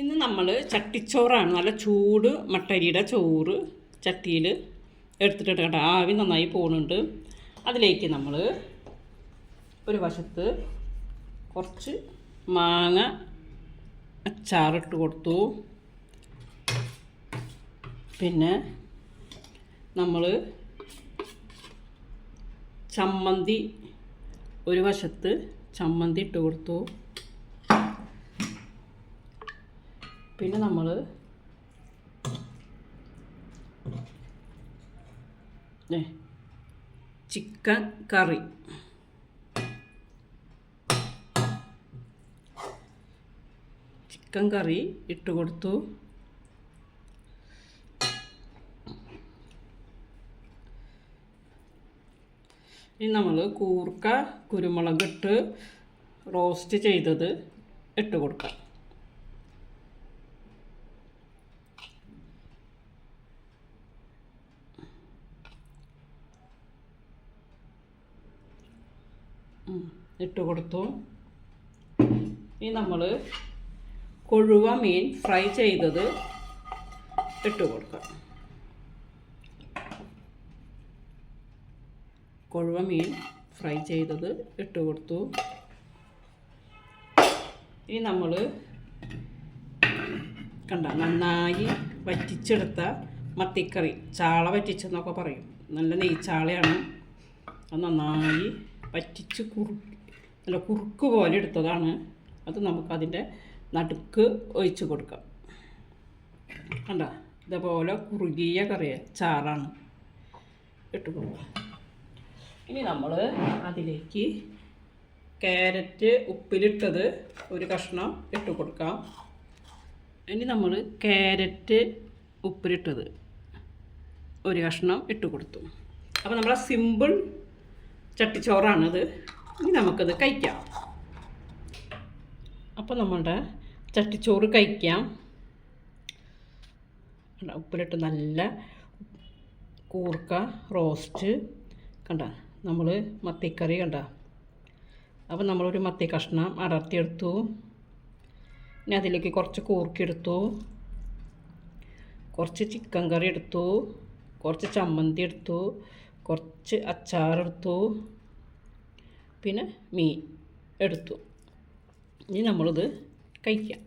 ഇന്ന് നമ്മൾ ചട്ടിച്ചോറാണ്. നല്ല ചൂട് മട്ടരിയുടെ ചോറ് ചട്ടിയിൽ എടുത്തിട്ട് കേട്ടോ ആവി നന്നായി പോകുന്നുണ്ട് അതിലേക്ക് നമ്മൾ ഒരു വശത്ത് കുറച്ച് മാങ്ങ അച്ചാറിട്ട് കൊടുത്തു. പിന്നെ നമ്മൾ ചമ്മന്തി ഒരു വശത്ത് ചമ്മന്തി ഇട്ട് കൊടുത്തു. പിന്നെ നമ്മൾ ചിക്കൻ കറി. ചിക്കൻ കറി ഇട്ട് കൊടുത്തു. ഇനി നമ്മൾ കൂർക്ക കുരുമുളക് ഇട്ട് റോസ്റ്റ് ചെയ്തത് ഇട്ട് കൊടുക്കാം. ഇട്ട് കൊടുത്തു. ഇനി നമ്മൾ കൊഴുവ മീൻ ഫ്രൈ ചെയ്തത് ഇട്ട് കൊടുക്കാം. കൊഴുവ മീൻ ഫ്രൈ ചെയ്തത് ഇട്ട് കൊടുത്തു. ഇനി നമ്മൾ കണ്ട നന്നായി വറ്റിച്ചെടുത്ത മത്തിക്കറി ചാള വറ്റിച്ചെന്നൊക്കെ പറയും. നല്ല നെയ്ച്ചാളയാണ്. അത് നന്നായി വറ്റിച്ച് കുറു നല്ല കുറുക്ക് പോലെ എടുത്തതാണ്. അത് നമുക്കതിന്റെ നടുക്ക് ഒഴിച്ച് കൊടുക്കാം. കണ്ട? ഇതേപോലെ കുറുകിയ കറിയ ചാറാണ് ഇട്ട് കൊടുക്കുക. ഇനി നമ്മൾ അതിലേക്ക് ക്യാരറ്റ് ഉപ്പിലിട്ടത് ഒരു കഷ്ണം ഇട്ട് കൊടുക്കാം. ഇനി നമ്മൾ ക്യാരറ്റ് ഉപ്പിലിട്ടത് ഒരു കഷ്ണം ഇട്ട് കൊടുത്തു. അപ്പോൾ നമ്മളെ സിമ്പിൾ ചട്ടിച്ചോറാണത്. ഇനി നമുക്കത് കഴിക്കാം. അപ്പോൾ നമ്മളുടെ ചട്ടിച്ചോറ് കഴിക്കാം. ഉപ്പിലിട്ട് നല്ല കൂർക്ക റോസ്റ്റ്. കണ്ട നമ്മൾ മത്തിക്കറി കണ്ട. അപ്പോൾ നമ്മളൊരു മത്തി കഷ്ണം അടർത്തിയെടുത്തു. ഇനി അതിലേക്ക് കുറച്ച് കൂർക്കെടുത്തു. കുറച്ച് ചിക്കൻ കറി എടുത്തു. കുറച്ച് ചമ്മന്തി എടുത്തു. കുറച്ച് അച്ചാറെടുത്തു. പിന്നെ മീൻ എടുത്തു. ഇനി നമ്മളിത് കഴിക്കാം.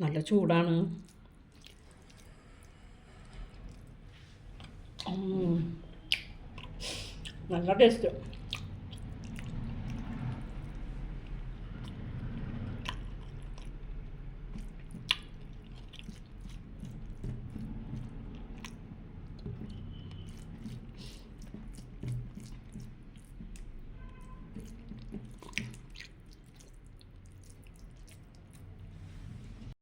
നല്ല ചൂടാണ്. നല്ല ടേസ്റ്റ്.